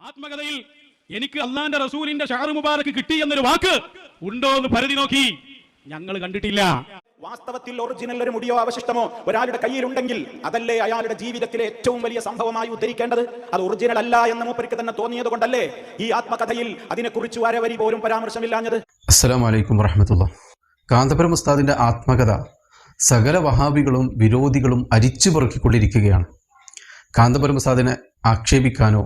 ആത്മകഥയിൽ എനിക്ക് അള്ളാന്റെ റസൂലിന്റെ ഷാറു മുബാറക്ക് കിട്ടി എന്നൊരു വാക്ക് ഉണ്ടോ എന്ന് പരിധി നോക്കി ഞങ്ങൾ കണ്ടിട്ടില്ല. വാസ്തവത്തിൽ ഒറിജിനൽ ഒരു മുടിയോ അവശിഷ്ടമോ ഒരാളുടെ കയ്യിലുണ്ടെങ്കിൽ അതല്ലേ അയാളുടെ ജീവിതത്തിലെ ഏറ്റവും വലിയ സംഭവമായി ഉദ്ധരിക്കേണ്ടത്? അത് ഒറിജിനൽ അല്ല എന്ന് മൂപ്പർക്ക് തന്നെ തോന്നിയത് കൊണ്ടല്ലേ ഈ ആത്മകഥയിൽ അതിനെക്കുറിച്ച് വരവരി പോലും പരാമർശമില്ലാഞ്ഞത്? അസ്സലാമു അലൈക്കും വറഹമത്തുള്ള. കാന്തപുരം ഉസ്താദിന്റെ ആത്മകഥ സകല വഹാബികളും വിരോധികളും അരിച്ചു പെറുക്കിക്കൊണ്ടിരിക്കുകയാണ് കാന്തപുരം ഉസ്താദിനെ ആക്ഷേപിക്കാനോ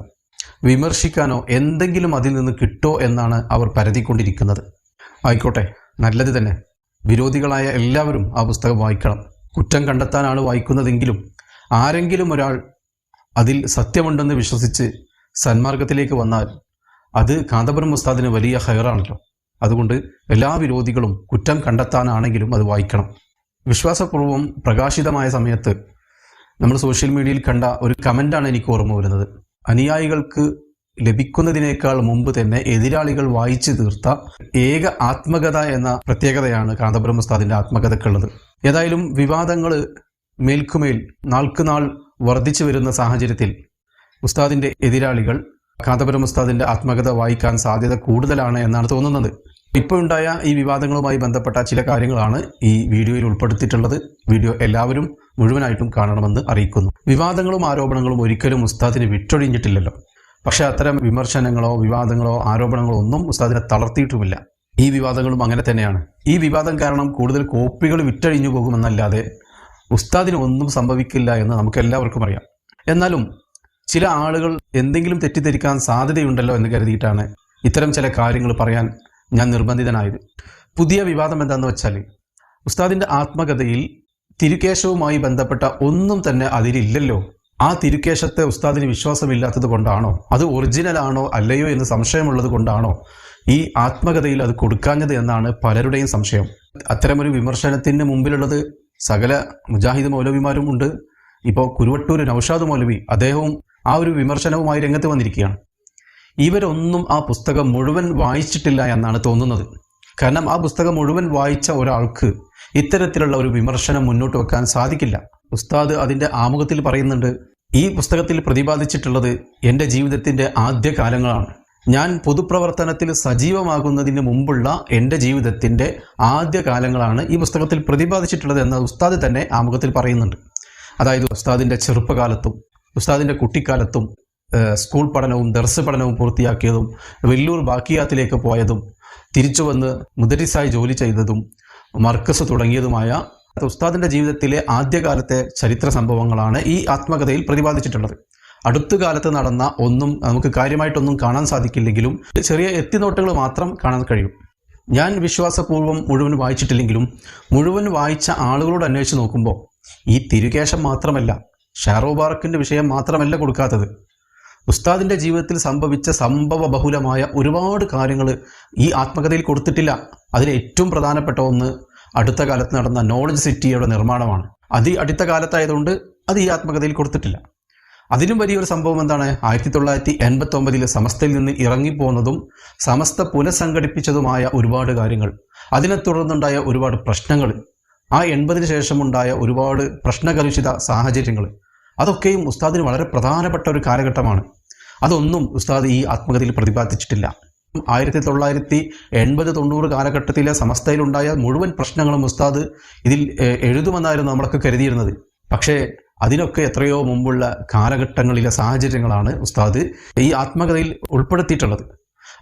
വിമർശിക്കാനോ എന്തെങ്കിലും അതിൽ നിന്ന് കിട്ടോ എന്നാണ് അവർ പരതിക്കൊണ്ടിരിക്കുന്നത്. ആയിക്കോട്ടെ നല്ലത് തന്നെ. വിരോധികളായ എല്ലാവരും ആ പുസ്തകം വായിക്കണം. കുറ്റം കണ്ടെത്താനാണ് വായിക്കുന്നതെങ്കിലും ആരെങ്കിലും ഒരാൾ അതിൽ സത്യമുണ്ടെന്ന് വിശ്വസിച്ച് സന്മാർഗത്തിലേക്ക് വന്നാൽ അത് കാന്തപുരം ഉസ്താദിന് വലിയ ഹയറാണല്ലോ അതുകൊണ്ട് എല്ലാ വിരോധികളും കുറ്റം കണ്ടെത്താനാണെങ്കിലും അത് വായിക്കണം. വിശ്വാസപൂർവം പ്രകാശിതമായ സമയത്ത് നമ്മൾ സോഷ്യൽ മീഡിയയിൽ കണ്ട ഒരു കമന്റാണ് എനിക്ക് ഓർമ്മ വരുന്നത്. അനുയായികൾക്ക് ലഭിക്കുന്നതിനേക്കാൾ മുമ്പ് തന്നെ എതിരാളികൾ വായിച്ചു തീർത്ത ഏക ആത്മകഥ എന്ന പ്രത്യേകതയാണ് കാന്തപുരം ഉസ്താദിന്റെ ആത്മകഥക്കുള്ളത് ഏതായാലും വിവാദങ്ങൾ മേൽക്കുമേൽ നാൾക്കുനാൾ വർദ്ധിച്ചു വരുന്ന സാഹചര്യത്തിൽ ഉസ്താദിന്റെ എതിരാളികൾ കാന്തപുരം ഉസ്താദിന്റെ ആത്മകഥ വായിക്കാൻ സാധ്യത കൂടുതലാണ് എന്നാണ് തോന്നുന്നത്. ഇപ്പോൾ ഉണ്ടായ ഈ വിവാദങ്ങളുമായി ബന്ധപ്പെട്ട ചില കാര്യങ്ങളാണ് ഈ വീഡിയോയിൽ ഉൾപ്പെടുത്തിയിട്ടുള്ളത്. വീഡിയോ എല്ലാവരും മുഴുവനായിട്ടും കാണണമെന്ന് അറിയിക്കുന്നു. വിവാദങ്ങളും ആരോപണങ്ങളും ഒരിക്കലും ഉസ്താദിന് വിട്ടൊഴിഞ്ഞിട്ടില്ലല്ലോ. പക്ഷേ അത്തരം വിമർശനങ്ങളോ വിവാദങ്ങളോ ആരോപണങ്ങളോ ഒന്നും ഉസ്താദിനെ തളർത്തിയിട്ടുമില്ല. ഈ വിവാദങ്ങളും അങ്ങനെ തന്നെയാണ്. ഈ വിവാദം കാരണം കൂടുതൽ കോപ്പികൾ വിറ്റഴിഞ്ഞു പോകുമെന്നല്ലാതെ ഉസ്താദിന് ഒന്നും സംഭവിക്കില്ല എന്ന് നമുക്ക് എല്ലാവർക്കും അറിയാം. എന്നാലും ചില ആളുകൾ എന്തെങ്കിലും തെറ്റിദ്ധരിക്കാൻ സാധ്യതയുണ്ടല്ലോ എന്ന് കരുതിയിട്ടാണ് ഇത്തരം ചില കാര്യങ്ങൾ പറയാൻ ഞാൻ നിർബന്ധിതനായത്. പുതിയ വിവാദം എന്താണെന്ന് വെച്ചാൽ ഉസ്താദിന്റെ ആത്മകഥയിൽ തിരുക്കേശവുമായി ബന്ധപ്പെട്ട ഒന്നും തന്നെ അതിലില്ലല്ലോ. ആ തിരുക്കേശത്തെ ഉസ്താദിന് വിശ്വാസമില്ലാത്തത് കൊണ്ടാണോ? അത് ഒറിജിനൽ ആണോ അല്ലയോ എന്ന് സംശയമുള്ളത് കൊണ്ടാണോ? ഈ ആത്മകഥയിൽ അത് കൊടുക്കാഞ്ഞത് എന്നാണ് പലരുടെയും സംശയം. അത്തരമൊരു വിമർശനത്തിന് മുമ്പിലുള്ളത് സകല മുജാഹിദ് മൗലവിമാരും ഉണ്ട്. ഇപ്പോൾ കുരുവട്ടൂർ നൌഷാദ് മൗലവി അദ്ദേഹവും ആ ഒരു വിമർശനവുമായി രംഗത്ത് വന്നിരിക്കുകയാണ്. ഇവരൊന്നും ആ പുസ്തകം മുഴുവൻ വായിച്ചിട്ടില്ല എന്നാണ് തോന്നുന്നത്. കാരണം ആ പുസ്തകം മുഴുവൻ വായിച്ച ഒരാൾക്ക് ഇത്തരത്തിലുള്ള ഒരു വിമർശനം മുന്നോട്ട് വെക്കാൻ സാധിക്കില്ല. ഉസ്താദ് അതിന്റെ ആമുഖത്തിൽ പറയുന്നുണ്ട് ഈ പുസ്തകത്തിൽ പ്രതിപാദിച്ചിട്ടുള്ളത് എന്റെ ജീവിതത്തിന്റെ ആദ്യ കാലങ്ങളാണ്. ഞാൻ പൊതുപ്രവർത്തനത്തിൽ സജീവമാകുന്നതിന് മുമ്പുള്ള എന്റെ ജീവിതത്തിന്റെ ആദ്യ കാലങ്ങളാണ് ഈ പുസ്തകത്തിൽ പ്രതിപാദിച്ചിട്ടുള്ളത് എന്ന് ഉസ്താദ് തന്നെ ആമുഖത്തിൽ പറയുന്നുണ്ട്. അതായത് ഉസ്താദിന്റെ ചെറുപ്പകാലത്തും ഉസ്താദിന്റെ കുട്ടിക്കാലത്തും സ്കൂൾ പഠനവും ദർസ് പഠനവും പൂർത്തിയാക്കിയതും വെല്ലൂർ ബാക്കിയാത്തിലേക്ക് പോയതും തിരിച്ചു വന്ന് മുദരിസായി ജോലി ചെയ്തതും മർക്കസ് തുടങ്ങിയതുമായ ഉസ്താദിന്റെ ജീവിതത്തിലെ ആദ്യകാലത്തെ ചരിത്ര സംഭവങ്ങളാണ് ഈ ആത്മകഥയിൽ പ്രതിപാദിച്ചിട്ടുള്ളത്. അടുത്ത കാലത്ത് നടന്ന ഒന്നും നമുക്ക് കാര്യമായിട്ടൊന്നും കാണാൻ സാധിക്കില്ലെങ്കിലും ചെറിയ എത്തിനോട്ടുകൾ മാത്രം കാണാൻ കഴിയും. ഞാൻ വിശ്വാസപൂർവം മുഴുവൻ വായിച്ചിട്ടില്ലെങ്കിലും മുഴുവൻ വായിച്ച ആളുകളോട് അന്വേഷിച്ച് നോക്കുമ്പോൾ ഈ തിരുകേശം മാത്രമല്ല ഷാറോബാറക്കിന്റെ വിഷയം മാത്രമല്ല കൊടുക്കാത്തത്. ഉസ്താദിന്റെ ജീവിതത്തിൽ സംഭവിച്ച സംഭവ ബഹുലമായ ഒരുപാട് കാര്യങ്ങൾ ഈ ആത്മകഥയിൽ കൊടുത്തിട്ടില്ല. അതിൽ ഏറ്റവും പ്രധാനപ്പെട്ട ഒന്ന് അടുത്ത കാലത്ത് നടന്ന നോളജ് സിറ്റിയുടെ നിർമ്മാണമാണ്. അത് അടുത്ത കാലത്തായതുകൊണ്ട് അത് ഈ ആത്മകഥയിൽ കൊടുത്തിട്ടില്ല. അതിലും വലിയൊരു സംഭവം എന്താണ്? ആയിരത്തി തൊള്ളായിരത്തി എൺപത്തി ഒമ്പതിൽ സമസ്തയിൽ നിന്ന് ഇറങ്ങിപ്പോന്നതും സമസ്ത പുനഃസംഘടിപ്പിച്ചതുമായ ഒരുപാട് കാര്യങ്ങൾ. അതിനെ തുടർന്നുണ്ടായ ഒരുപാട് പ്രശ്നങ്ങൾ. ആ എൺപതിന് ശേഷമുണ്ടായ ഒരുപാട് പ്രശ്നകലുഷിത സാഹചര്യങ്ങൾ. അതൊക്കെയും ഉസ്താദിന് വളരെ പ്രധാനപ്പെട്ട ഒരു കാലഘട്ടമാണ്. അതൊന്നും ഉസ്താദ് ഈ ആത്മകഥയിൽ പ്രതിപാദിച്ചിട്ടില്ല. ആയിരത്തി തൊള്ളായിരത്തി എൺപത് തൊണ്ണൂറ് കാലഘട്ടത്തിലെ സമസ്തയിലുണ്ടായ മുഴുവൻ പ്രശ്നങ്ങളും ഉസ്താദ് ഇതിൽ എഴുതുമെന്നായിരുന്നു നമ്മളൊക്കെ കരുതിയിരുന്നത്. പക്ഷേ അതിനൊക്കെ എത്രയോ മുമ്പുള്ള കാലഘട്ടങ്ങളിലെ സാഹചര്യങ്ങളാണ് ഉസ്താദ് ഈ ആത്മകഥയിൽ ഉൾപ്പെടുത്തിയിട്ടുള്ളത്.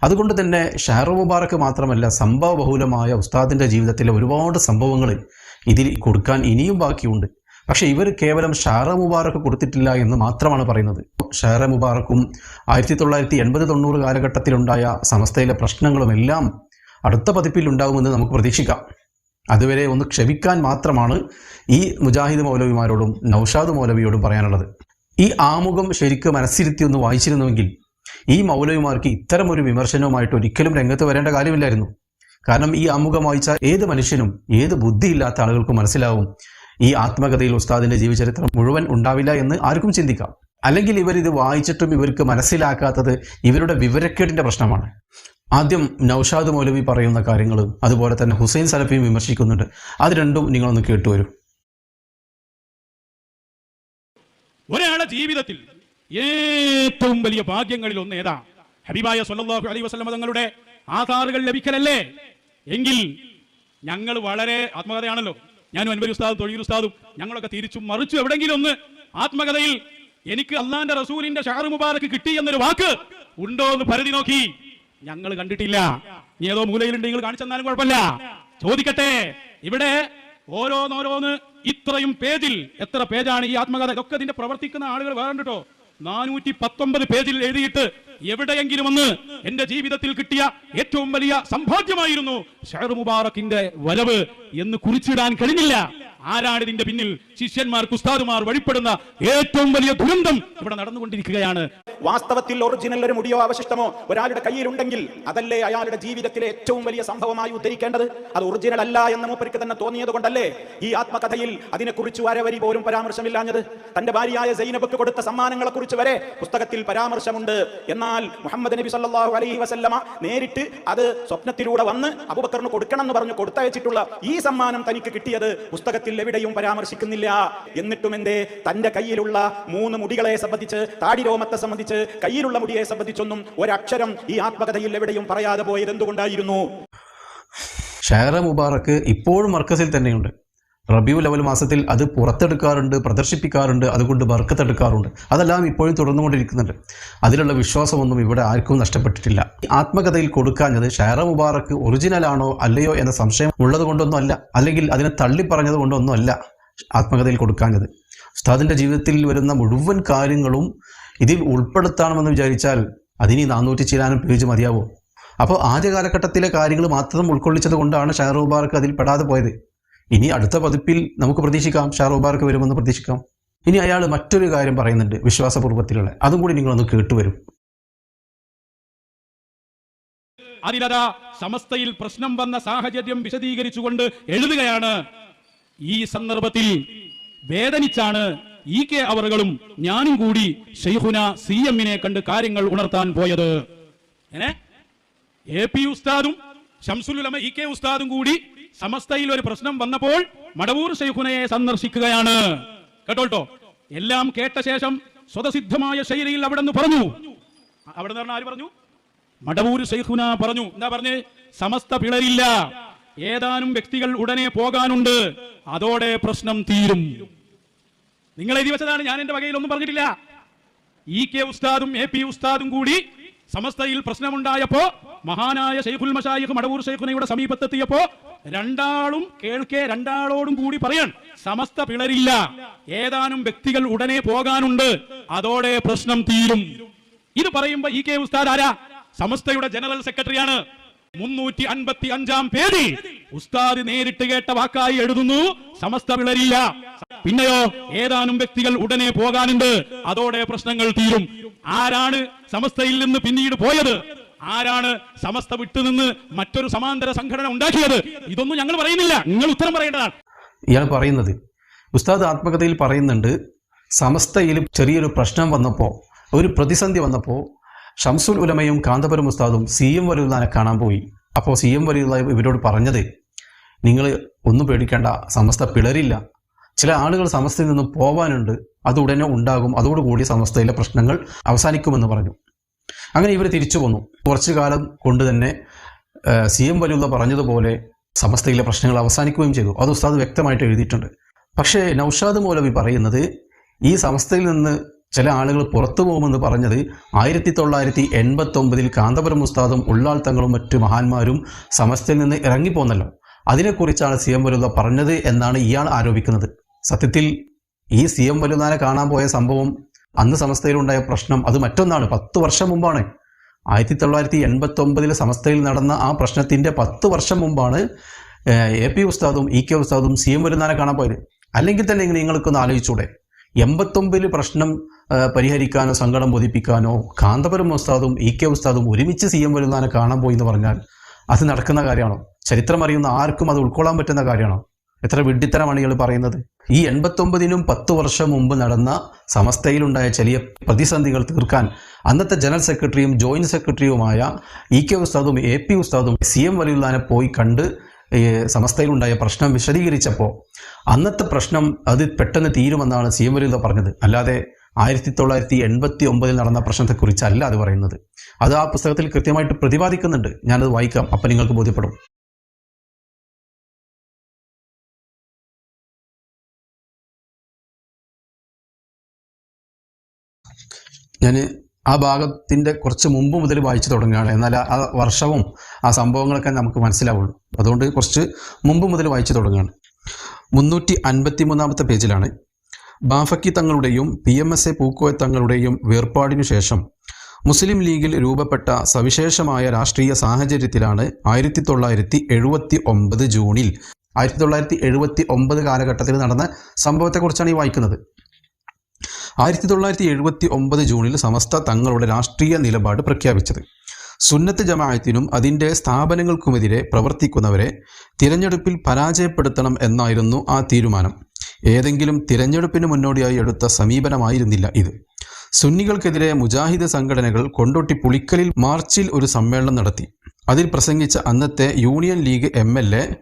അതുകൊണ്ട് തന്നെ ഷാറു മുബാറക്ക് മാത്രമല്ല സംഭവ ബഹുലമായ ഉസ്താദിന്റെ ജീവിതത്തിലെ ഒരുപാട് സംഭവങ്ങൾ ഇതിൽ കൊടുക്കാൻ ഇനിയും ബാക്കിയുണ്ട്. പക്ഷെ ഇവർ കേവലം ഷാറ മുബാറക്ക് കൊടുത്തിട്ടില്ല എന്ന് മാത്രമാണ് പറയുന്നത്. ഷാറ മുബാറക്കും ആയിരത്തി തൊള്ളായിരത്തി എൺപത് തൊണ്ണൂറ് കാലഘട്ടത്തിലുണ്ടായ സമസ്തയിലെ പ്രശ്നങ്ങളും എല്ലാം അടുത്ത പതിപ്പിൽ ഉണ്ടാകുമെന്ന് നമുക്ക് പ്രതീക്ഷിക്കാം. അതുവരെ ഒന്ന് ക്ഷമിക്കാൻ മാത്രമാണ് ഈ മുജാഹിദ് മൗലവിമാരോടും നൌഷാദ് മൗലവിയോടും പറയാനുള്ളത്. ഈ ആമുഖം ശരിക്കും മനസ്സിരുത്തി ഒന്ന് വായിച്ചിരുന്നുവെങ്കിൽ ഈ മൗലവിമാർക്ക് ഇത്തരം ഒരു വിമർശനവുമായിട്ട് ഒരിക്കലും രംഗത്ത് വരേണ്ട കാര്യമില്ലായിരുന്നു. കാരണം ഈ ആമുഖം വായിച്ച ഏത് മനുഷ്യനും ഏത് ബുദ്ധിയില്ലാത്ത ആളുകൾക്കും മനസ്സിലാവും ഈ ആത്മകഥയിൽ ഉസ്താദിന്റെ ജീവചരിത്രം മുഴുവൻ ഉണ്ടാവില്ല എന്ന് ആർക്കും ചിന്തിക്കാം. അല്ലെങ്കിൽ ഇവർ ഇത് വായിച്ചിട്ടും ഇവർക്ക് മനസ്സിലാക്കാത്തത് ഇവരുടെ വിവരക്കേടിന്റെ പ്രശ്നമാണ്. ആദ്യം നൌഷാദ് മൗലവി പറയുന്ന കാര്യങ്ങൾ അതുപോലെ തന്നെ ഹുസൈൻ സലഫിയും വിമർശിക്കുന്നുണ്ട്. അത് രണ്ടും നിങ്ങളൊന്ന് കേട്ടുവരും ഒരാളെ ജീവിതത്തിൽ ഏറ്റവും വലിയ ഭാഗ്യങ്ങളിൽ ഒന്ന് ഏതാ? ഹബീബായ സല്ലല്ലാഹു അലൈ വസല്ലം തങ്ങളുടെ ആധാറുകൾ ലഭിക്കലല്ലേ? എങ്കിൽ ഞങ്ങൾ വളരെ ആത്മകഥയാണല്ലോ. ഞാനും അൻവരി ഉസ്താദും തൊഴിൽ ഉസ്താദും ഞങ്ങളൊക്കെ തിരിച്ചും മറിച്ചു എവിടെങ്കിലും ഒന്ന് ആത്മകഥയിൽ എനിക്ക് അള്ളാന്റെ റസൂലിന്റെ ഷാറു മുബാറക്ക് കിട്ടി എന്നൊരു വാക്ക് ഉണ്ടോ എന്ന് പരിധി നോക്കി. ഞങ്ങൾ കണ്ടിട്ടില്ല. നീ ഏതോ മൂലയിലുണ്ട് നിങ്ങൾ കാണിച്ചെന്നാലും കുഴപ്പമില്ല. ചോദിക്കട്ടെ ഇവിടെ ഓരോന്നോരോന്ന് ഇത്രയും പേജിൽ എത്ര പേജാണ് ഈ ആത്മകഥ? ഇതൊക്കെ ഇതിന്റെ പ്രവർത്തിക്കുന്ന ആളുകൾ വേറെ കേട്ടോ നാനൂറ്റി പത്തൊമ്പത് പേജിൽ എഴുതിയിട്ട് എവിടെയെങ്കിലും ഒന്ന് എന്റെ ജീവിതത്തിൽ കിട്ടിയ ഏറ്റവും വലിയ സമ്പാദ്യമായിരുന്നു ഷെയർ മുബാറക്കിന്റെ വരവ് എന്ന് കുറിച്ചിടാൻ കഴിഞ്ഞില്ല. ആരാണ് ഇതിന്റെ പിന്നിൽ? ശിഷ്യന്മാർ കുസ്താദുമാർ വഴിപ്പെടുന്ന ഏറ്റവും വലിയ ദുരന്തം ഇവിടെ നടന്നുകൊണ്ടിരിക്കുകയാണ്. വാസ്തവത്തിൽ ഒറിജിനൽ ഒരു മുടിയോ അവശിഷ്ടമോ ഒരാളുടെ കയ്യിലുണ്ടെങ്കിൽ അതല്ലേ അയാളുടെ ജീവിതത്തിലെ ഏറ്റവും വലിയ സംഭവമായി ഉദ്ധരിക്കേണ്ടത്? അത് ഒറിജിനൽ അല്ല എന്ന് മൂപ്പർക്ക് തന്നെ തോന്നിയത് കൊണ്ടല്ലേ ഈ ആത്മകഥയിൽ അതിനെക്കുറിച്ച് വരവരി പോലും പരാമർശമില്ലാഞ്ഞത്? തന്റെ ഭാര്യയായ സൈനബക്ക് കൊടുത്ത സമ്മാനങ്ങളെ കുറിച്ച് വരെ പുസ്തകത്തിൽ പരാമർശമുണ്ട്. എന്നാൽ മുഹമ്മദ് നബി സല്ലാഹു അലൈഹി വസല്ലമ നേരിട്ട് അത് സ്വപ്നത്തിലൂടെ വന്ന് അബൂബക്കറിന് കൊടുക്കണം എന്ന് പറഞ്ഞു കൊടുത്തയച്ചിട്ടുള്ള ഈ സമ്മാനം തനിക്ക് കിട്ടിയത് പുസ്തകത്തിൽ എവിടെയും പരാമർശിക്കുന്നില്ല. എന്നിട്ടും എന്തേ? തന്റെ കയ്യിലുള്ള മൂന്ന് മുടികളെ സംബന്ധിച്ച് താടിരോമത്തെ സംബന്ധിച്ച് കയ്യിലുള്ള മുടിയെ സംബന്ധിച്ചൊന്നും ഒരക്ഷരം ഈ ആത്മകഥയിൽ എവിടെയും പറയാതെ പോയത് എന്തുകൊണ്ടായിരുന്നു ഷെയർ മുബാറക്ക് ഇപ്പോഴും മർക്കസിൽ തന്നെയുണ്ട്. റബിയുൽ ലെവൽ മാസത്തിൽ അത് പുറത്തെടുക്കാറുണ്ട് പ്രദർശിപ്പിക്കാറുണ്ട് അതുകൊണ്ട് ബർക്കത്തെടുക്കാറുണ്ട്. അതെല്ലാം ഇപ്പോഴും തുടർന്നുകൊണ്ടിരിക്കുന്നുണ്ട്. അതിലുള്ള വിശ്വാസമൊന്നും ഇവിടെ ആർക്കും നഷ്ടപ്പെട്ടിട്ടില്ല. ആത്മകഥയിൽ കൊടുക്കാഞ്ഞത് ഷെയർ മുബാറക്ക് ഒറിജിനൽ ആണോ അല്ലയോ എന്ന സംശയം ഉള്ളത് കൊണ്ടൊന്നും അല്ല അല്ലെങ്കിൽ അതിനെ തള്ളി പറഞ്ഞത് കൊണ്ടൊന്നും അല്ല ആത്മകഥയിൽ കൊടുക്കാഞ്ഞത്. ഉസ്താദിന്റെ ജീവിതത്തിൽ വരുന്ന മുഴുവൻ കാര്യങ്ങളും ഇതിൽ ഉൾപ്പെടുത്തണമെന്ന് വിചാരിച്ചാൽ അതിനി നാനൂറ്റി ചിലാനും പേജ് മതിയാവും. അപ്പോൾ ആദ്യ കാലഘട്ടത്തിലെ കാര്യങ്ങൾ മാത്രം ഉൾക്കൊള്ളിച്ചത് കൊണ്ടാണ് ഷെയർ മുബാറക്ക് അതിൽ പെടാതെ പോയത്. ഇനി അടുത്ത പതിപ്പിൽ നമുക്ക് പ്രതീക്ഷിക്കാം. ഷാർ മുബാർക്ക് വരുമെന്ന് പ്രതീക്ഷിക്കാം. ഇനി അയാൾ മറ്റൊരു കാര്യം പറയുന്നുണ്ട് വിശ്വാസപൂർവത്തിലുള്ള. അതും കൂടി നിങ്ങളൊന്ന് കേട്ടുവരും. അതിലതാ സമസ്തയിൽ പ്രശ്നം വന്ന സാഹചര്യം വിശദീകരിച്ചുകൊണ്ട് എഴുതുകയാണ്. ഈ സന്ദർഭത്തിൽ വേദനിച്ചാണ് ഇ കെ അവറുകളും ഞാനും കൂടി ഷെയ്ഖുന സി എമ്മിനെ കണ്ട് കാര്യങ്ങൾ ഉണർത്താൻ പോയത്. എ പി ഉസ്താദും ഷംസുലുലമ ഇ കെ ഉസ്താദും കൂടി സമസ്തയിൽ ഒരു പ്രശ്നം വന്നപ്പോൾ മടവൂർ ഷെയ്ഖുനയെ സന്ദർശിക്കുകയാണ്. കേട്ടോട്ടോ? എല്ലാം കേട്ട ശേഷം സ്വതസിദ്ധമായ ശൈലിയിൽ അവിടെ നിന്ന് പറഞ്ഞു. അവിടെ നിന്ന് ആര് പറഞ്ഞു? മടവൂർ ശൈഖുന പറഞ്ഞു. എന്താ പറഞ്ഞ്? സമസ്ത പിളരില്ല. ഏതാനും വ്യക്തികൾ ഉടനെ പോകാനുണ്ട്. അതോടെ പ്രശ്നം തീരും. നിങ്ങൾ എഴുതി വെച്ചതാണ്. ഞാൻ എന്റെ വകയിൽ ഒന്നും പറഞ്ഞിട്ടില്ല. ഇ കെ ഉസ്താദും എ പി ഉസ്താദും കൂടി സമസ്തയിൽ പ്രശ്നമുണ്ടായപ്പോ മഹാനായ ഷെയ്ഖുൽ മഷായിഖ് മടവൂർ ഷെയ്ഖുനയുടെ സമീപത്തെത്തിയപ്പോ രണ്ടാളും കേൾക്കെ രണ്ടാളോടും കൂടി പറയാൻ സമസ്ത പിളരില്ല. ഏതാനും വ്യക്തികൾ ഉടനെ പോകാനുണ്ട്. അതോടെ പ്രശ്നം തീരും. ഇത് പറയുമ്പോ ഇ കെ ഉസ്താദ് ആരാ? സമസ്തയുടെ ജനറൽ സെക്രട്ടറിയാണ്. മുന്നൂറ്റി അൻപത്തി അഞ്ചാം പേരിൽ ഉസ്താദ് നേരിട്ട് കേട്ട വാക്കായി എഴുതുന്നു. സമസ്ത പിളരില്ല. പിന്നെയോ ഏതാനും വ്യക്തികൾ ഉടനെ പോകാനുണ്ട്. അതോടെ പ്രശ്നങ്ങൾ തീരും. ആരാണ് സമസ്തയിൽ നിന്ന് പിന്നീട് പോയത്? ആരാണ് സമസ്ത വിട്ടുനിന്ന് മറ്റൊരു സമാന്തര സംഘടന ഉണ്ടാക്കിയത്? ഇതൊന്നും ഞങ്ങൾ പറയുന്നില്ല. നിങ്ങൾ ഉത്തരം പറയേണ്ടതാണ്. ഇയാൾ പറയുന്നത് ഉസ്താദ് ആത്മകഥയിൽ പറയുന്നുണ്ട് സമസ്തയിൽ ചെറിയൊരു പ്രശ്നം വന്നപ്പോൾ ഒരു പ്രതിസന്ധി വന്നപ്പോൾ ഷംസുൽ ഉലമയും കാന്തപുരം ഉസ്താദും സി എം വലുതാനെ കാണാൻ പോയി. അപ്പോൾ സി എം വലിയുള്ള ഇവരോട് പറഞ്ഞത് നിങ്ങൾ ഒന്നും പേടിക്കേണ്ട സമസ്ത പിളരില്ല. ചില ആളുകൾ സമസ്തയിൽ നിന്ന് പോവാനുണ്ട് അത് ഉടനെ ഉണ്ടാകും അതോടുകൂടി സമസ്തയിലെ പ്രശ്നങ്ങൾ അവസാനിക്കുമെന്ന് പറഞ്ഞു. അങ്ങനെ ഇവർ തിരിച്ചു വന്നു. കുറച്ചു കാലം കൊണ്ട് തന്നെ സി എം വലുത പറഞ്ഞതുപോലെ സമസ്തയിലെ പ്രശ്നങ്ങൾ അവസാനിക്കുകയും ചെയ്തു. അത് ഉസ്താദ് വ്യക്തമായിട്ട് എഴുതിയിട്ടുണ്ട്. പക്ഷേ നൌഷാദ് മൗലവി പറയുന്നത് ഈ സമസ്തയിൽ നിന്ന് ചില ആളുകൾ പുറത്തു പോകുമെന്ന് പറഞ്ഞത് ആയിരത്തി തൊള്ളായിരത്തി എൺപത്തി ഒമ്പതിൽ കാന്തപുരം ഉസ്താദും ഉള്ളാൾ തങ്ങളും മറ്റു മഹാന്മാരും സമസ്തയിൽ നിന്ന് ഇറങ്ങിപ്പോന്നല്ലോ. അതിനെക്കുറിച്ചാണ് സി എം വലുത പറഞ്ഞത് എന്നാണ് ഇയാൾ ആരോപിക്കുന്നത്. സത്യത്തിൽ ഈ സി എം വലുതാനെ കാണാൻ പോയ സംഭവം അന്ന് സമസ്തയിലുണ്ടായ പ്രശ്നം അത് മറ്റൊന്നാണ്. പത്ത് വർഷം മുമ്പാണ്. ആയിരത്തി തൊള്ളായിരത്തി എൺപത്തി ഒമ്പതിൽ സമസ്തയിൽ നടന്ന ആ പ്രശ്നത്തിന്റെ പത്ത് വർഷം മുമ്പാണ് എ പി ഉസ്താദും ഇ കെ ഉസ്താദും സി എം വരുന്നാനെ കാണാൻ പോയത്. അല്ലെങ്കിൽ തന്നെ നിങ്ങൾക്കൊന്ന് ആലോചിച്ചൂടെ. എൺപത്തൊമ്പതിൽ പ്രശ്നം പരിഹരിക്കാനോ സങ്കടം ബോധിപ്പിക്കാനോ കാന്തപുരം ഉസ്താദും ഇ കെ ഉസ്താദും ഒരുമിച്ച് സി എം വരുന്നാനെ കാണാൻ പോയി എന്ന് പറഞ്ഞാൽ അത് നടക്കുന്ന കാര്യമാണോ? ചരിത്രം അറിയുന്ന ആർക്കും അത് ഉൾക്കൊള്ളാൻ പറ്റുന്ന കാര്യമാണോ? എത്ര വിഡ്ഢിത്തരമാണ് ഇയാൾ പറയുന്നത്? ഈ എൺപത്തൊമ്പതിനും പത്ത് വർഷം മുമ്പ് നടന്ന സമസ്തയിലുണ്ടായ ചെറിയ പ്രതിസന്ധികൾ തീർക്കാൻ അന്നത്തെ ജനറൽ സെക്രട്ടറിയും ജോയിന്റ് സെക്രട്ടറിയുമായ ഇ കെ ഉസ്താദും എ പി ഉസ്താദും സി എം വലിയുല്ലാനെ പോയി കണ്ട് സമസ്തയിലുണ്ടായ പ്രശ്നം വിശദീകരിച്ചപ്പോൾ അന്നത്തെ പ്രശ്നം അത് പെട്ടെന്ന് തീരുമെന്നാണ് സി എം വലിയുള്ള പറഞ്ഞത്. അല്ലാതെ ആയിരത്തി തൊള്ളായിരത്തി എൺപത്തി ഒമ്പതിൽ നടന്ന പ്രശ്നത്തെക്കുറിച്ചല്ല അത് പറയുന്നത്. അത് ആ പുസ്തകത്തിൽ കൃത്യമായിട്ട് പ്രതിപാദിക്കുന്നുണ്ട്. ഞാനത് വായിക്കാം. അപ്പം നിങ്ങൾക്ക് ബോധ്യപ്പെടും. ഞാൻ ആ ഭാഗത്തിന്റെ കുറച്ച് മുമ്പ് മുതൽ വായിച്ചു തുടങ്ങുകയാണ്. എന്നാൽ ആ വർഷവും ആ സംഭവങ്ങളൊക്കെ നമുക്ക് മനസ്സിലാവുള്ളൂ. അതുകൊണ്ട് കുറച്ച് മുമ്പ് മുതൽ വായിച്ചു തുടങ്ങുകയാണ്. മുന്നൂറ്റി അൻപത്തി മൂന്നാമത്തെ പേജിലാണ്. Bafaqi തങ്ങളുടെയും P M S A Pookoya തങ്ങളുടെയും വേർപാടിനു ശേഷം മുസ്ലിം ലീഗിൽ രൂപപ്പെട്ട സവിശേഷമായ രാഷ്ട്രീയ സാഹചര്യത്തിലാണ് ആയിരത്തി തൊള്ളായിരത്തി എഴുപത്തി ഒമ്പത് ജൂണിൽ ആയിരത്തി തൊള്ളായിരത്തി എഴുപത്തി ഒമ്പത് കാലഘട്ടത്തിൽ നടന്ന സംഭവത്തെക്കുറിച്ചാണ് ഈ വായിക്കുന്നത്. ആയിരത്തി തൊള്ളായിരത്തി എഴുപത്തി ഒമ്പത് ജൂണിൽ സമസ്ത തങ്ങളുടെ രാഷ്ട്രീയ നിലപാട് പ്രഖ്യാപിച്ചത്. സുന്നത്ത് ജമാഅത്തിനും അതിന്റെ സ്ഥാപനങ്ങൾക്കുമെതിരെ പ്രവർത്തിക്കുന്നവരെ തിരഞ്ഞെടുപ്പിൽ പരാജയപ്പെടുത്തണം എന്നായിരുന്നു ആ തീരുമാനം. ഏതെങ്കിലും തിരഞ്ഞെടുപ്പിന് മുന്നോടിയായി എടുത്ത സമീപനമായിരുന്നില്ല ഇത്. സുന്നികൾക്കെതിരെ മുജാഹിദ് സംഘടനകൾ കൊണ്ടോട്ടി പുളിക്കലിൽ മാർച്ചിൽ ഒരു സമ്മേളനം നടത്തി. അതിൽ പ്രസംഗിച്ച അന്നത്തെ Union League M L A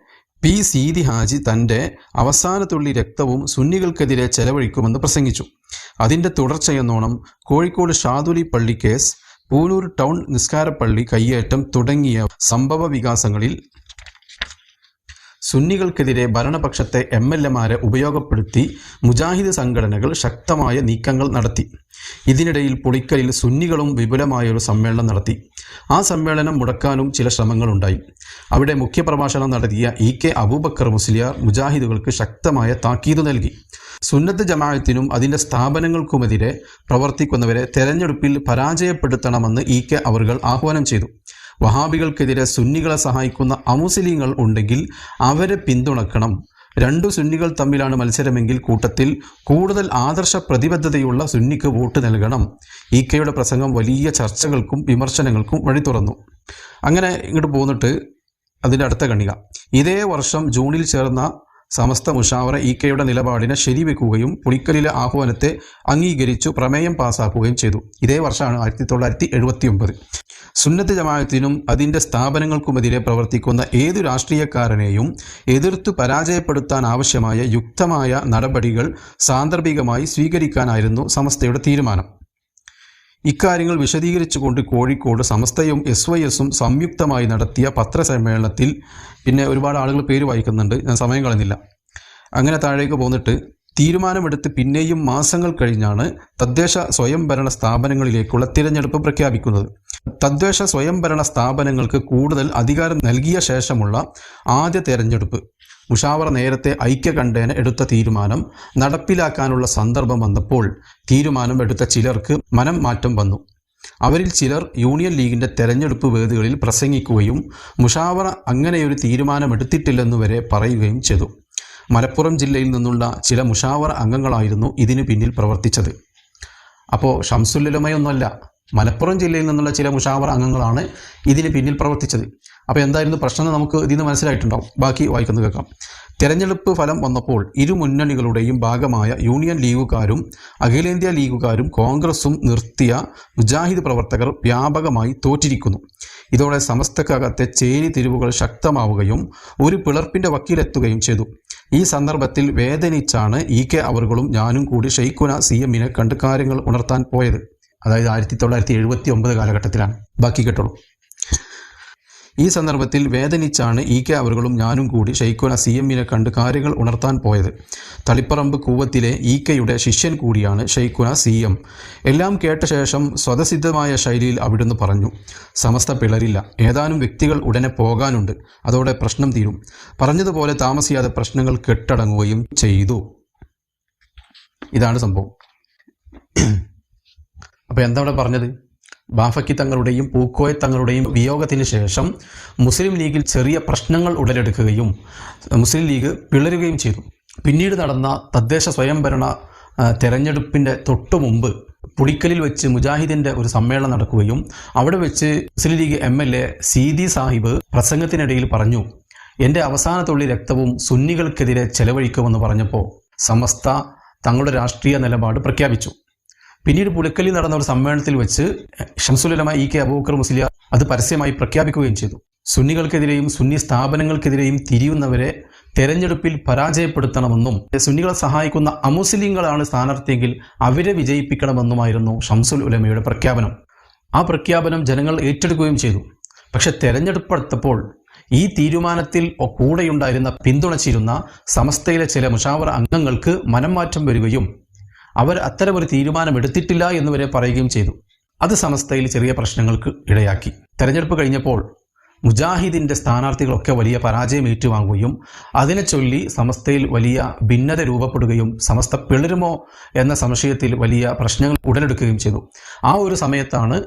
P Seethi Haji തന്റെ അവസാന തുള്ളി രക്തവും സുന്നികൾക്കെതിരെ ചെലവഴിക്കുമെന്ന് പ്രസംഗിച്ചു. അതിന്റെ തുടർച്ചയെന്നോണം കോഴിക്കോട് ഷാദുലി പള്ളി കേസ് പൂനൂർ ടൗൺ നിസ്കാരപ്പള്ളി കയ്യേറ്റം തുടങ്ങിയ സംഭവ വികാസങ്ങളിൽ സുന്നികൾക്കെതിരെ ഭരണപക്ഷത്തെ എം എൽ എമാരെ ഉപയോഗപ്പെടുത്തി മുജാഹിദ് സംഘടനകൾ ശക്തമായ നീക്കങ്ങൾ നടത്തി. ഇതിനിടയിൽ പുളിക്കലിൽ സുന്നികളും വിപുലമായ ഒരു സമ്മേളനം നടത്തി. ആ സമ്മേളനം മുടക്കാനും ചില ശ്രമങ്ങളുണ്ടായി. അവിടെ മുഖ്യപ്രഭാഷണം നടത്തിയ ഇ കെ അബൂബക്കർ മുസ്ലിയാർ മുജാഹിദുകൾക്ക് ശക്തമായ താക്കീത് നൽകി. സുന്നത്ത് ജമാഅത്തിനും അതിന്റെ സ്ഥാപനങ്ങൾക്കുമെതിരെ പ്രവർത്തിക്കുന്നവരെ തെരഞ്ഞെടുപ്പിൽ പരാജയപ്പെടുത്തണമെന്ന് ഇ കെ അവർകൾ ആഹ്വാനം ചെയ്തു. വഹാബികൾക്കെതിരെ സുന്നികളെ സഹായിക്കുന്ന അമുസ്ലിങ്ങൾ ഉണ്ടെങ്കിൽ അവരെ പിന്തുണക്കണം. രണ്ടു സുന്നികൾ തമ്മിലാണ് മത്സരമെങ്കിൽ കൂട്ടത്തിൽ കൂടുതൽ ആദർശ പ്രതിബദ്ധതയുള്ള സുന്നിക്ക് വോട്ട് നൽകണം. ഇ കെയുടെ പ്രസംഗം വലിയ ചർച്ചകൾക്കും വിമർശനങ്ങൾക്കും വഴി തുറന്നു. അങ്ങനെ ഇങ്ങോട്ട് പോന്നിട്ട് അതിന്റെ അടുത്ത കണിക. ഇതേ വർഷം ജൂണിൽ ചേർന്ന സമസ്ത മുഷാവറ ഇ കെയുടെ നിലപാടിനെ ശരിവെക്കുകയും പുളിക്കലിലെ ആഹ്വാനത്തെ അംഗീകരിച്ചു പ്രമേയം പാസാക്കുകയും ചെയ്തു. ഇതേ വർഷമാണ് ആയിരത്തി തൊള്ളായിരത്തി എഴുപത്തി ഒമ്പത് സുന്നത്ത് ജമാഅത്തിനും അതിന്റെ സ്ഥാപനങ്ങൾക്കുമെതിരെ പ്രവർത്തിക്കുന്ന ഏതു രാഷ്ട്രീയക്കാരനെയും എതിർത്തു പരാജയപ്പെടുത്താൻ ആവശ്യമായ യുക്തമായ നടപടികൾ സാന്ദർഭികമായി സ്വീകരിക്കാനായിരുന്നു സമസ്തയുടെ തീരുമാനം. ഇക്കാര്യങ്ങൾ വിശദീകരിച്ചുകൊണ്ട് കോഴിക്കോട് സമസ്തയും എസ് വൈ എസും സംയുക്തമായി നടത്തിയ പത്രസമ്മേളനത്തിൽ പിന്നെ ഒരുപാട് ആളുകൾ പേര് വായിക്കുന്നുണ്ട്. ഞാൻ സമയം കളഞ്ഞില്ല അങ്ങനെ താഴേക്ക് പോന്നിട്ട് തീരുമാനമെടുത്ത് പിന്നെയും മാസങ്ങൾ കഴിഞ്ഞാണ് തദ്ദേശ സ്വയംഭരണ സ്ഥാപനങ്ങളിലേക്കുള്ള തിരഞ്ഞെടുപ്പ് പ്രഖ്യാപിക്കുന്നത്. തദ്ദേശ സ്വയംഭരണ സ്ഥാപനങ്ങൾക്ക് കൂടുതൽ അധികാരം നൽകിയ ശേഷമുള്ള ആദ്യ തെരഞ്ഞെടുപ്പ്. മുഷാവറ നേരത്തെ ഐക്യ കണ്ടേന എടുത്ത തീരുമാനം നടപ്പിലാക്കാനുള്ള സന്ദർഭം വന്നപ്പോൾ തീരുമാനം എടുത്ത ചിലർക്ക് മനം മാറ്റം വന്നു. അവരിൽ ചിലർ യൂണിയൻ ലീഗിന്റെ തെരഞ്ഞെടുപ്പ് വേദികളിൽ പ്രസംഗിക്കുകയും മുഷാവറ അങ്ങനെയൊരു തീരുമാനമെടുത്തിട്ടില്ലെന്നു വരെ പറയുകയും ചെയ്തു. മലപ്പുറം ജില്ലയിൽ നിന്നുള്ള ചില മുഷാവറ അംഗങ്ങളായിരുന്നു ഇതിനു പിന്നിൽ പ്രവർത്തിച്ചത്. അപ്പോൾ ഷംസുല്ലുലമയൊന്നുമല്ല മലപ്പുറം ജില്ലയിൽ നിന്നുള്ള ചില മുഷാവറ അംഗങ്ങളാണ് ഇതിന് പിന്നിൽ പ്രവർത്തിച്ചത്. അപ്പോൾ എന്തായിരുന്നു പ്രശ്നം എന്ന് നമുക്ക് ഇതിൽ നിന്ന് മനസ്സിലായിട്ടുണ്ടാവും. ബാക്കി വായിക്കുന്നത് കേൾക്കാം. തെരഞ്ഞെടുപ്പ് ഫലം വന്നപ്പോൾ ഇരു മുന്നണികളുടെയും ഭാഗമായ യൂണിയൻ ലീഗുകാരും അഖിലേന്ത്യാ ലീഗുകാരും കോൺഗ്രസും നിർത്തിയ മുജാഹിദ് പ്രവർത്തകർ വ്യാപകമായി തോറ്റിരിക്കുന്നു. ഇതോടെ സമസ്തക്കകത്തെ ചേരി തിരിവുകൾ ശക്തമാവുകയും ഒരു പിളർപ്പിന്റെ വക്കീലെത്തുകയും ചെയ്തു. ഈ സന്ദർഭത്തിൽ വേദനിച്ചാണ് ഇ കെ അവറുകളും ഞാനും കൂടി ഷെയ്ഖുന സി എമ്മിനെ കണ്ട് കാര്യങ്ങൾ ഉണർത്താൻ പോയത്. അതായത് ആയിരത്തി തൊള്ളായിരത്തി എഴുപത്തി ഒമ്പത് കാലഘട്ടത്തിലാണ്. ബാക്കി കേട്ടോളൂ. ഈ സന്ദർഭത്തിൽ വേദനിച്ചാണ് ഇ കെ അവറുകളും ഞാനും കൂടി ഷെയ്ഖുന സി എമ്മിനെ കണ്ട് കാര്യങ്ങൾ ഉണർത്താൻ പോയത്. തളിപ്പറമ്പ് കൂവത്തിലെ ഇ കെയുടെ ശിഷ്യൻ കൂടിയാണ് ഷെയ്ഖുന സി എം. എല്ലാം കേട്ട ശേഷം സ്വതസിദ്ധമായ ശൈലിയിൽ അവിടുന്ന് പറഞ്ഞു സമസ്ത പിളരില്ല. ഏതാനും വ്യക്തികൾ ഉടനെ പോകാനുണ്ട്. അതോടെ പ്രശ്നം തീരും. പറഞ്ഞതുപോലെ താമസിയാതെ പ്രശ്നങ്ങൾ കെട്ടടങ്ങുകയും ചെയ്തു. ഇതാണ് സംഭവം. അപ്പോൾ എന്താ പറഞ്ഞത്? ബാഫക്കി തങ്ങളുടെയും പൂക്കോയ തങ്ങളുടെയും വിയോഗത്തിന് ശേഷം മുസ്ലിം ലീഗിൽ ചെറിയ പ്രശ്നങ്ങൾ ഉടലെടുക്കുകയും മുസ്ലിം ലീഗ് പിളരുകയും ചെയ്തു. പിന്നീട് നടന്ന തദ്ദേശ സ്വയംഭരണ തെരഞ്ഞെടുപ്പിന്റെ തൊട്ടു മുമ്പ് പുളിക്കലിൽ വെച്ച് മുജാഹിദിന്റെ ഒരു സമ്മേളനം നടക്കുകയും അവിടെ വെച്ച് Muslim League M L A Seethi Sahib പ്രസംഗത്തിനിടയിൽ പറഞ്ഞു എന്റെ അവസാന തുള്ളി രക്തവും സുന്നികൾക്കെതിരെ ചെലവഴിക്കുമെന്ന് പറഞ്ഞപ്പോൾ സമസ്ത തങ്ങളുടെ രാഷ്ട്രീയ നിലപാട് പ്രഖ്യാപിച്ചു. പിന്നീട് പുളിക്കലിൽ നടന്ന ഒരു സമ്മേളനത്തിൽ വെച്ച് ഷംസുലമ ഇ കെ അബൂക്കർ മുസ്ലിയ അത് പരസ്യമായി പ്രഖ്യാപിക്കുകയും ചെയ്തു. സുന്നികൾക്കെതിരെയും സുന്നി സ്ഥാപനങ്ങൾക്കെതിരെയും തിരിയുന്നവരെ തെരഞ്ഞെടുപ്പിൽ പരാജയപ്പെടുത്തണമെന്നും സുന്നികളെ സഹായിക്കുന്ന അമുസ്ലിങ്ങളാണ് സ്ഥാനാർത്ഥിയെങ്കിൽ അവരെ വിജയിപ്പിക്കണമെന്നുമായിരുന്നു ഷംസുൽ ഉലമയുടെ പ്രഖ്യാപനം. ആ പ്രഖ്യാപനം ജനങ്ങൾ ഏറ്റെടുക്കുകയും ചെയ്തു. പക്ഷെ തെരഞ്ഞെടുപ്പെടുത്തപ്പോൾ ഈ തീരുമാനത്തിൽ കൂടെയുണ്ടായിരുന്ന പിന്തുണച്ചിരുന്ന സമസ്തയിലെ ചില മുഷാവർ അംഗങ്ങൾക്ക് മനംമാറ്റം വരികയും അവർ അത്തരമൊരു തീരുമാനം എടുത്തിട്ടില്ല എന്ന് വരെ പറയുകയും ചെയ്തു. അത് സമസ്തയിൽ ചെറിയ പ്രശ്നങ്ങൾക്ക് ഇടയാക്കി. തെരഞ്ഞെടുപ്പ് കഴിഞ്ഞപ്പോൾ മുജാഹിദിന്റെ സ്ഥാനാർത്ഥികളൊക്കെ വലിയ പരാജയം ഏറ്റുവാങ്ങുകയും അതിനെ ചൊല്ലി സമസ്തയിൽ വലിയ ഭിന്നത രൂപപ്പെടുകയും സമസ്ത പിളരുമോ എന്ന സംശയത്തിൽ വലിയ പ്രശ്നങ്ങൾ ഉടലെടുക്കുകയും ചെയ്തു. ആ ഒരു സമയത്താണ്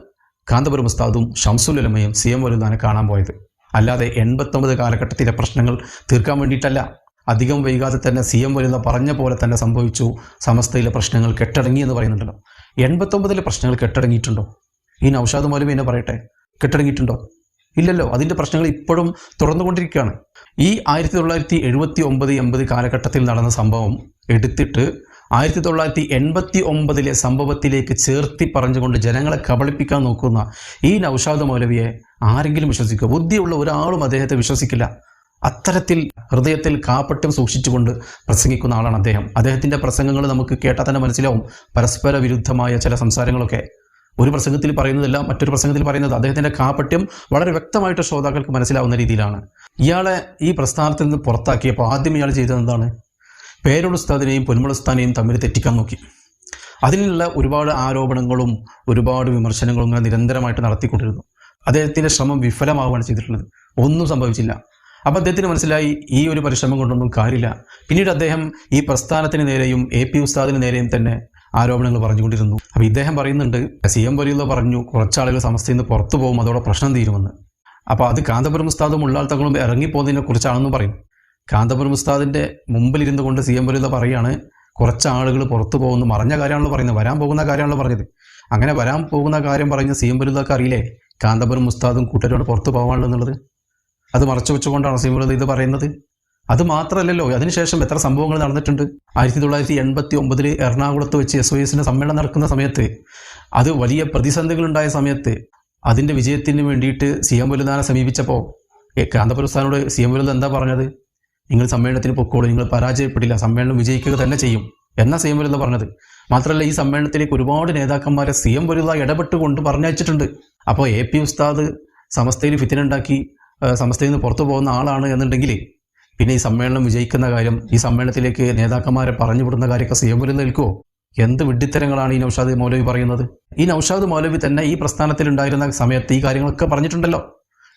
കാന്തപുരം ഉസ്താദും ഷംസുലമയും സി എം കാണാൻ പോയത്. അല്ലാതെ എൺപത്തൊമ്പത് കാലഘട്ടത്തിലെ പ്രശ്നങ്ങൾ തീർക്കാൻ വേണ്ടിയിട്ടല്ല. അധികം വൈകാതെ തന്നെ സി എം വരുന്ന പറഞ്ഞ പോലെ തന്നെ സംഭവിച്ചു. സമസ്തയിലെ പ്രശ്നങ്ങൾ കെട്ടടങ്ങി എന്ന് പറയുന്നുണ്ടല്ലോ. എൺപത്തൊമ്പതിലെ പ്രശ്നങ്ങൾ കെട്ടടങ്ങിയിട്ടുണ്ടോ? ഈ നൌഷാദ് മൗലവി എന്നെ പറയട്ടെ? കെട്ടടങ്ങിയിട്ടുണ്ടോ? ഇല്ലല്ലോ. അതിന്റെ പ്രശ്നങ്ങൾ ഇപ്പോഴും തുറന്നുകൊണ്ടിരിക്കുകയാണ്. ഈ ആയിരത്തി തൊള്ളായിരത്തി എഴുപത്തി ഒമ്പത് എൺപത് കാലഘട്ടത്തിൽ നടന്ന സംഭവം എടുത്തിട്ട് ആയിരത്തി തൊള്ളായിരത്തി എൺപത്തി ഒമ്പതിലെ സംഭവത്തിലേക്ക് ചേർത്തി പറഞ്ഞുകൊണ്ട് ജനങ്ങളെ കബളിപ്പിക്കാൻ നോക്കുന്ന ഈ നൌഷാദ് മൗലവിയെ ആരെങ്കിലും വിശ്വസിക്കുക? ബുദ്ധിയുള്ള ഒരാളും അദ്ദേഹത്തെ വിശ്വസിക്കില്ല. അത്തരത്തിൽ ഹൃദയത്തിൽ കാപ്പട്ടം സൂക്ഷിച്ചുകൊണ്ട് പ്രസംഗിക്കുന്ന ആളാണ് അദ്ദേഹം. അദ്ദേഹത്തിന്റെ പ്രസംഗങ്ങൾ നമുക്ക് കേട്ടാൽ തന്നെ മനസ്സിലാവും. പരസ്പര വിരുദ്ധമായ ചില സംസാരങ്ങളൊക്കെ. ഒരു പ്രസംഗത്തിൽ പറയുന്നതല്ല മറ്റൊരു പ്രസംഗത്തിൽ പറയുന്നത് അദ്ദേഹത്തിന്റെ കാപ്പട്യം വളരെ വ്യക്തമായിട്ട് ശ്രോതാക്കൾക്ക് മനസ്സിലാവുന്ന രീതിയിലാണ്. ഇയാളെ ഈ പ്രസ്ഥാനത്തിൽ നിന്ന് പുറത്താക്കിയപ്പോൾ ആദ്യം ഇയാൾ ചെയ്തത് എന്താണ്? പേരുളുസ്താദിനെയും പൊന്മുളുസ്താനെയും തമ്മിൽ തെറ്റിക്കാൻ നോക്കി. അതിനുള്ള ഒരുപാട് ആരോപണങ്ങളും ഒരുപാട് വിമർശനങ്ങളും ഇങ്ങനെ നിരന്തരമായിട്ട് നടത്തിക്കൊണ്ടിരുന്നു. അദ്ദേഹത്തിന്റെ ശ്രമം വിഫലമാവുകയാണ് ചെയ്തിട്ടുള്ളത്. ഒന്നും സംഭവിച്ചില്ല. അപ്പൊ അദ്ദേഹത്തിന് മനസ്സിലായി ഈ ഒരു പരിശ്രമം കൊണ്ടൊന്നും കാര്യമില്ല. പിന്നീട് അദ്ദേഹം ഈ പ്രസ്ഥാനത്തിന് നേരെയും എ പി ഉസ്താദിന് നേരെയും തന്നെ ആരോപണങ്ങൾ പറഞ്ഞുകൊണ്ടിരുന്നു. അപ്പം ഇദ്ദേഹം പറയുന്നുണ്ട് സി എം വലിയുള്ള പറഞ്ഞു കുറച്ചാളുകൾ സമസ്തയിൽ നിന്ന് പുറത്തു പോകും അതോടെ പ്രശ്നം തീരുമെന്ന്. അപ്പോൾ അത് കാന്തപുരം ഉസ്താദും ഉള്ളാൾ തങ്ങളും ഇറങ്ങിപ്പോകുന്നതിനെ കുറിച്ചാണെന്ന് പറയും. കാന്തപുരം ഉസ്താദിന്റെ മുമ്പിലിരുന്നു കൊണ്ട് സി എം വലിയുള്ള പറയാണ് കുറച്ച് ആളുകൾ പുറത്തു പോകുന്നു മറഞ്ഞ കാര്യമാണല്ലോ പറയുന്നത് വരാൻ പോകുന്ന കാര്യമാണല്ലോ പറഞ്ഞത്. അങ്ങനെ വരാൻ പോകുന്ന കാര്യം പറഞ്ഞ സി എം വലിയൊക്കെ അറിയില്ലേ കാന്തപുരം ഉസ്താദും കൂട്ടരോട് പുറത്തു പോകാനുള്ളത് അത് മറച്ചു വെച്ചുകൊണ്ടാണ് സി എം ഇത് പറയുന്നത്. അത് മാത്രമല്ലല്ലോ അതിനുശേഷം എത്ര സംഭവങ്ങൾ നടന്നിട്ടുണ്ട്. ആയിരത്തി തൊള്ളായിരത്തി എൺപത്തി ഒമ്പതിൽ എറണാകുളത്ത് വെച്ച് എസ് ഒ എസിന്റെ സമ്മേളനം നടക്കുന്ന സമയത്ത് അത് വലിയ പ്രതിസന്ധികൾ ഉണ്ടായ സമയത്ത് അതിന്റെ വിജയത്തിന് വേണ്ടിയിട്ട് സി എം വലുതാനെ സമീപിച്ചപ്പോൾ കാന്തപുരസ്ഥാനോട് സി എം വലുത് എന്താ പറഞ്ഞത്? നിങ്ങൾ സമ്മേളനത്തിന് പൊക്കോളൂ നിങ്ങൾ പരാജയപ്പെടില്ല സമ്മേളനം വിജയിക്കുക തന്നെ ചെയ്യും എന്നാ സി എം വലുത പറഞ്ഞത്. മാത്രമല്ല ഈ സമ്മേളനത്തിലേക്ക് ഒരുപാട് നേതാക്കന്മാരെ സി എം വലുത ഇടപെട്ടുകൊണ്ട് പറഞ്ഞയച്ചിട്ടുണ്ട്. അപ്പോൾ എ പി ഉസ്താദ് സമസ്തയിൽ ഫിത്തിനുണ്ടാക്കി സമസ്തയിൽ നിന്ന് പുറത്തു പോകുന്ന ആളാണ് എന്നുണ്ടെങ്കിൽ പിന്നെ ഈ സമ്മേളനം വിജയിക്കുന്ന കാര്യം ഈ സമ്മേളനത്തിലേക്ക് നേതാക്കന്മാരെ പറഞ്ഞു വിടുന്ന കാര്യമൊക്കെ സി എം വലുത നിൽക്കുമോ എന്ത് വിഡ്ഢിത്തരങ്ങളാണ് ഈ നൌഷാദ് മൗലവി പറയുന്നത്? ഈ നൌഷാദ് മൗലവി തന്നെ ഈ പ്രസ്ഥാനത്തിൽ ഉണ്ടായിരുന്ന സമയത്ത് ഈ കാര്യങ്ങളൊക്കെ പറഞ്ഞിട്ടുണ്ടല്ലോ.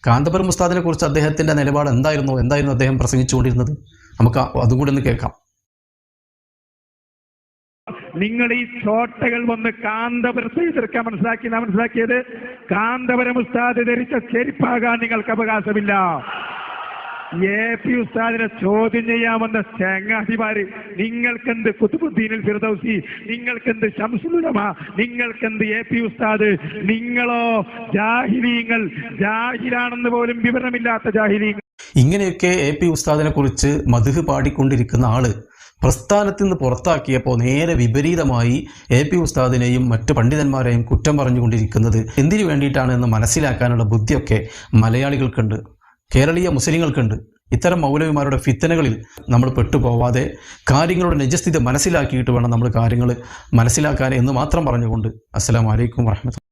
കാന്തപുരം മുസ്താദിനെ കുറിച്ച് അദ്ദേഹത്തിന്റെ നിലപാട് എന്തായിരുന്നു? എന്തായിരുന്നു അദ്ദേഹം പ്രസംഗിച്ചുകൊണ്ടിരുന്നത്? നമുക്ക് അതും ഒന്ന് കേൾക്കാം. നിങ്ങൾ ഈ ചോട്ടകൾ വന്ന് കാന്തപുരം സ്വീകരിക്കാൻ മനസ്സിലാക്കി. മനസ്സിലാക്കിയത് കാന്തപുരം ഉസ്താദ് ധരിച്ച ചെരിപ്പാകാൻ നിങ്ങൾക്ക് അവകാശമില്ല. എ പി ഉസ്താദിനെ ചോദ്യം ചെയ്യാമെന്ന ചങ്ങാതിമാര് നിങ്ങൾക്കെന്ത് കുത്തുബുദ്ദീനിൽ ഫിർദൌസി നിങ്ങൾക്കെന്ത് ശംസുലുലമ നിങ്ങൾക്കെന്ത് എ പി ഉസ്താദ് നിങ്ങളോ ജാഹിരീങ്ങൾ ജാഹിലാണെന്ന് പോലും വിവരമില്ലാത്ത ജാഹിരീങ്ങൾ ഇങ്ങനെയൊക്കെ എ പി ഉസ്താദിനെ കുറിച്ച് മധുഹ് പാടിക്കൊണ്ടിരിക്കുന്ന ആൾ പ്രസ്ഥാനത്തിൽ നിന്ന് പുറത്താക്കിയപ്പോൾ നേരെ വിപരീതമായി എ പി ഉസ്താദിനെയും മറ്റു പണ്ഡിതന്മാരെയും കുറ്റം പറഞ്ഞുകൊണ്ടിരിക്കുന്നത് എന്തിനു വേണ്ടിയിട്ടാണ് എന്ന് മനസ്സിലാക്കാനുള്ള ബുദ്ധിയൊക്കെ മലയാളികൾക്കുണ്ട് കേരളീയ മുസ്ലിങ്ങൾക്കുണ്ട്. ഇത്തരം മൗലവിമാരുടെ ഫിത്തനകളിൽ നമ്മൾ പെട്ടുപോവാതെ കാര്യങ്ങളുടെ നിജസ്ഥിതി മനസ്സിലാക്കിയിട്ട് വേണം നമ്മൾ കാര്യങ്ങൾ മനസ്സിലാക്കാൻ എന്ന് മാത്രം പറഞ്ഞുകൊണ്ട്. അസ്സാം വലൈക്കും വറഹ്മത്തുള്ളാഹി